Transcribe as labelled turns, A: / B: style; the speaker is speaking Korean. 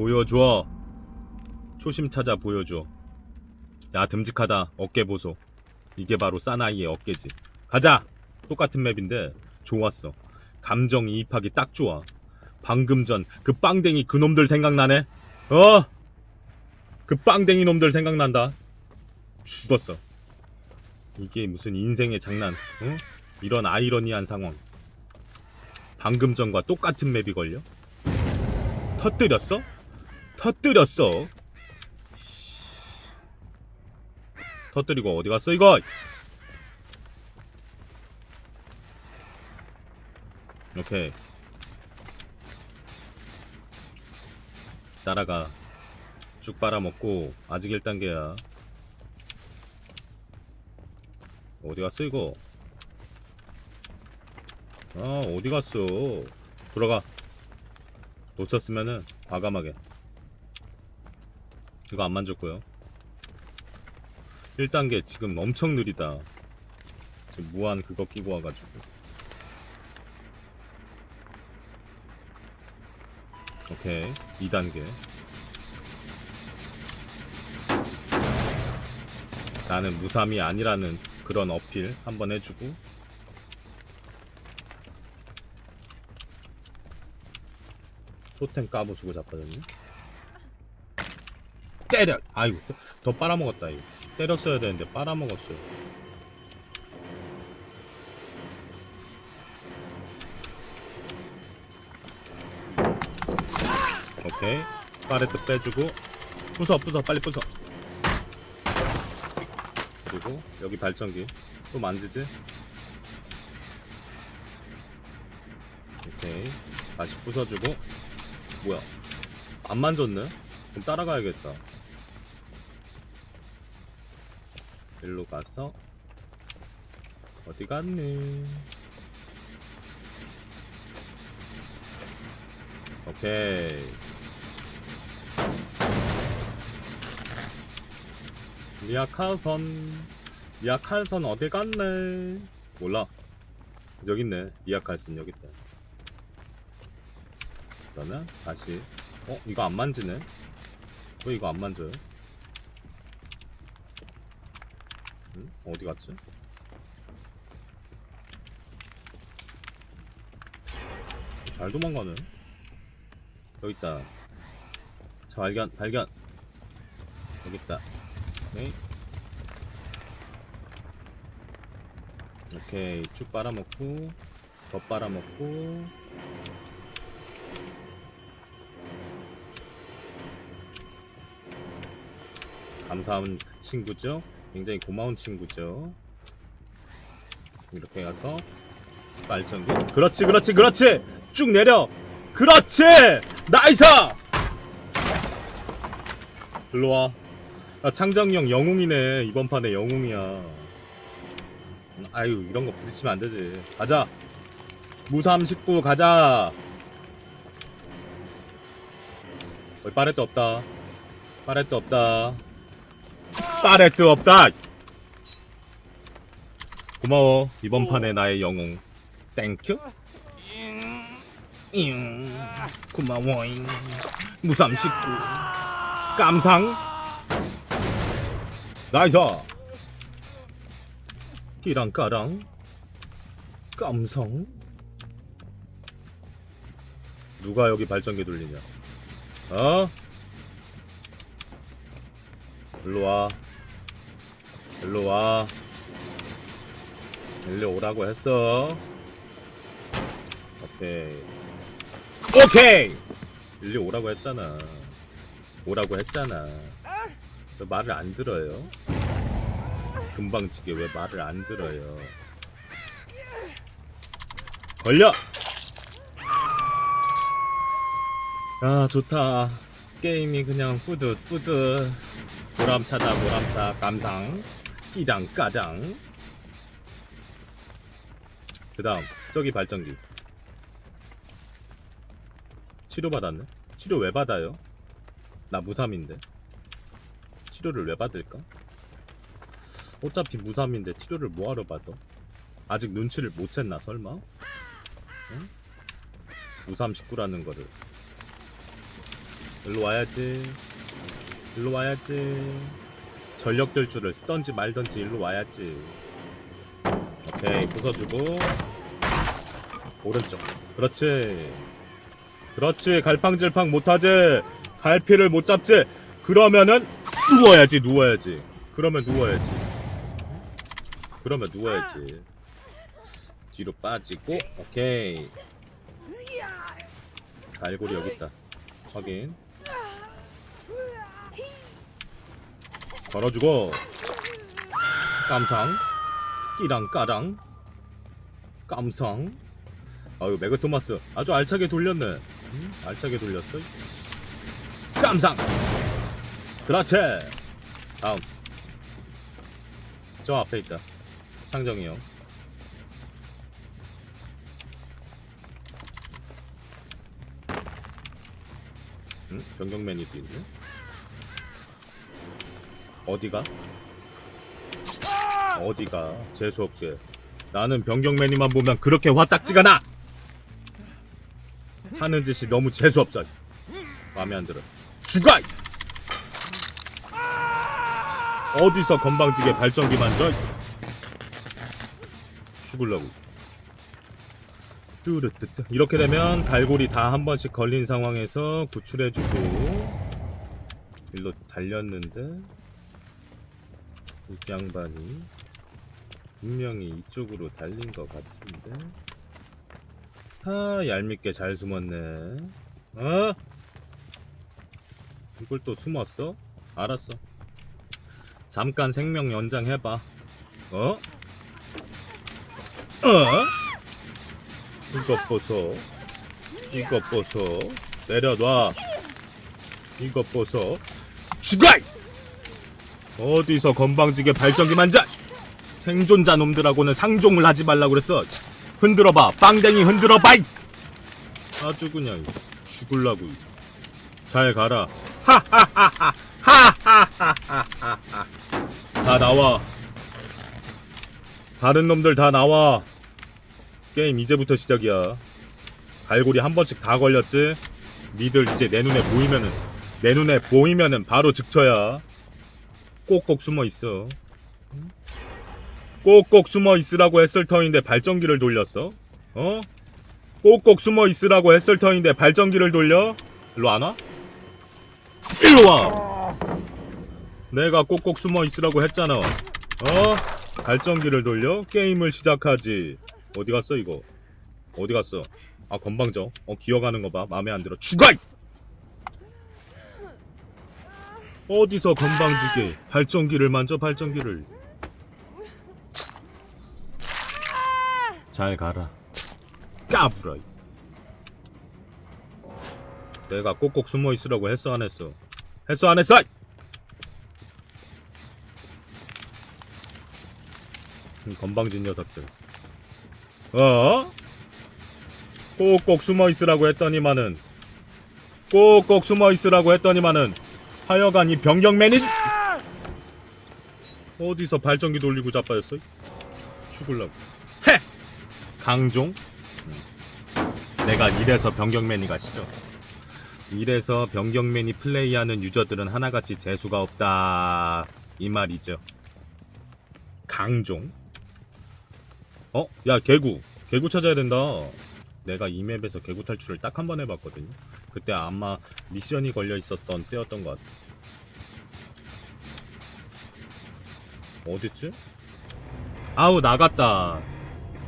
A: 보여줘. 초심 찾아 보여줘. 야, 듬직하다. 어깨 보소. 이게 바로 사나이의 어깨지. 가자! 똑같은 맵인데, 좋았어. 감정 이입하기 딱 좋아. 방금 전 그 빵댕이 그놈들 생각나네? 어? 그 빵댕이 놈들 생각난다. 죽었어. 이게 무슨 인생의 장난, 어? 이런 아이러니한 상황. 방금 전과 똑같은 맵이 걸려? 터뜨렸어? 터뜨렸어? 씨. 터뜨리고 어디 갔어 이거? 오케이. 따라가. 쭉 빨아먹고 아직 1단계야. 어디 갔어 이거? 아 어디 갔어? 돌아가. 놓쳤으면은 과감하게 이거 안 만졌고요. 1단계 지금 엄청 느리다. 지금 무한 그거 끼고 와가지고. 오케이. 2단계. 나는 무삼이 아니라는 그런 어필 한번 해주고. 토템 까부수고 자빠졌네 때려. 아이고 더, 더 빨아먹었다 이거. 때렸어야 되는데 빨아먹었어요. 오케이. 파레트 빼주고. 부숴 부숴 빨리 부숴 그리고 여기 발전기. 또 만지지? 오케이. 다시 부숴주고. 뭐야? 안 만졌네? 그럼 따라가야겠다 일로 가서 어디 갔니? 오케이. 리아 칼선. 리아 칼선 어디 갔네? 몰라. 여기 있네. 리아 칼슨 여기 있다. 그러면 다시. 어 이거 안 만지네? 왜 이거 안 만져요 응? 어디 갔지? 잘 도망가네. 여기 있다. 자 발견 발견. 여기 있다. 오케이. 오케이 쭉 빨아먹고 더 빨아먹고. 감사한 친구죠 굉장히 고마운 친구죠. 이렇게 가서 발전기. 그렇지 그렇지 그렇지! 쭉 내려! 그렇지! 나이스! 일로 와. 아, 창정형 영웅이네. 이번 판에 영웅이야. 아유 이런 거 부딪히면 안 되지. 가자. 무삼 19 가자. 어이 빠레트 없다. 빠레트 없다 빠레트 없다. 고마워 이번 판에 나의 영웅. 땡큐 잉. 고마워잉. 무삼 19 깜상. 나이스 끼랑까랑. 깜성. 누가 여기 발전기 돌리냐? 어? 일로 와 일로 와. 일로 오라고 했어. 오케이. 오케이! 일로 오라고 했잖아. 오라고 했잖아. 왜 말을 안 들어요? 금방지게 왜 말을 안 들어요? 걸려! 아 좋다. 게임이 그냥 뿌듯 뿌듯. 보람차다 보람차. 감상 끼당 까당 그 다음 저기 발전기 치료받았네? 치료 왜 받아요? 나 무삼인데 치료를 왜 받을까? 어차피 무삼인데 치료를 뭐하러 받아? 아직 눈치를 못 챘나 설마? 응? 무삼 19라는 거를 일로 와야지 일로 와야지 전력 들줄을 쓰던지 말던지 일로 와야지. 오케이 부숴주고. 오른쪽. 그렇지. 그렇지 갈팡질팡 못하지. 갈피를 못 잡지. 그러면은 누워야지 누워야지. 그러면 누워야지. 그러면 누워야지. 뒤로 빠지고 오케이. 갈고리 여기 있다. 확인 걸어주고. 깜상. 끼랑 까랑. 깜상. 아유 메가토마스. 아주 알차게 돌렸네. 음? 알차게 돌렸어. 깜상. 그렇지 다음. 저 앞에 있다. 창정이 형. 응? 변경 메뉴도 있네 어디가? 어디가 재수없게 나는 변경 메뉴만 보면 그렇게 화딱지가 나 하는 짓이 너무 재수없어 마음에 안 들어 죽어! 이! 어디서 건방지게 발전기 만져? 죽을라고 뚜르뜨뜨 이렇게 되면 갈고리 다 한 번씩 걸린 상황에서 구출해주고 일로 달렸는데 이 양반이 분명히 이쪽으로 달린 것 같은데 아 얄밉게 잘 숨었네 어? 이걸 또 숨었어? 알았어 잠깐 생명 연장해봐 어? 어? 이것 보소 이것 보소 내려놔 이것 보소 죽어! 어디서 건방지게 발전기 만져 생존자 놈들하고는 상종을 하지 말라고 그랬어. 흔들어봐 빵댕이 흔들어봐. 이! 아주 그냥 죽을라고. 잘 가라. 하하하 하 하하하하하 다 나와. 다른 놈들 다 나와. 게임 이제부터 시작이야. 갈고리 한 번씩 다 걸렸지? 니들 이제 내 눈에 보이면은 내 눈에 보이면은 바로 즉쳐야 꼭꼭 숨어 있어 꼭꼭 숨어 있으라고 했을 터인데 발전기를 돌렸어 어? 꼭꼭 숨어 있으라고 했을 터인데 발전기를 돌려? 일로 안 와? 일로 와! 내가 꼭꼭 숨어 있으라고 했잖아 어? 발전기를 돌려? 게임을 시작하지 어디 갔어 이거 어디 갔어 아 건방져 어 기어가는 거 봐 마음에 안 들어 죽어 어디서 건방지게 발전기를 만져 발전기를. 잘 가라. 까불어. 이. 내가 꼭꼭 숨어 있으라고 했어 안 했어? 했어 안 했어? 이 건방진 녀석들. 어? 꼭꼭 숨어 있으라고 했더니만은 꼭꼭 숨어 있으라고 했더니만은 하여간 이 변경맨이 어디서 발전기 돌리고 자빠졌어? 죽을라고. 헤! 강종? 내가 이래서 변경맨이가 싫어. 이래서 변경 맨이 플레이하는 유저들은 하나같이 재수가 없다. 이 말이죠. 강종? 어? 야 개구. 개구 찾아야 된다. 내가 이 맵에서 개구 탈출을 딱 한 번 해봤거든요 그때 아마 미션이 걸려 있었던 때였던 것 같아 어딨지? 아우 나갔다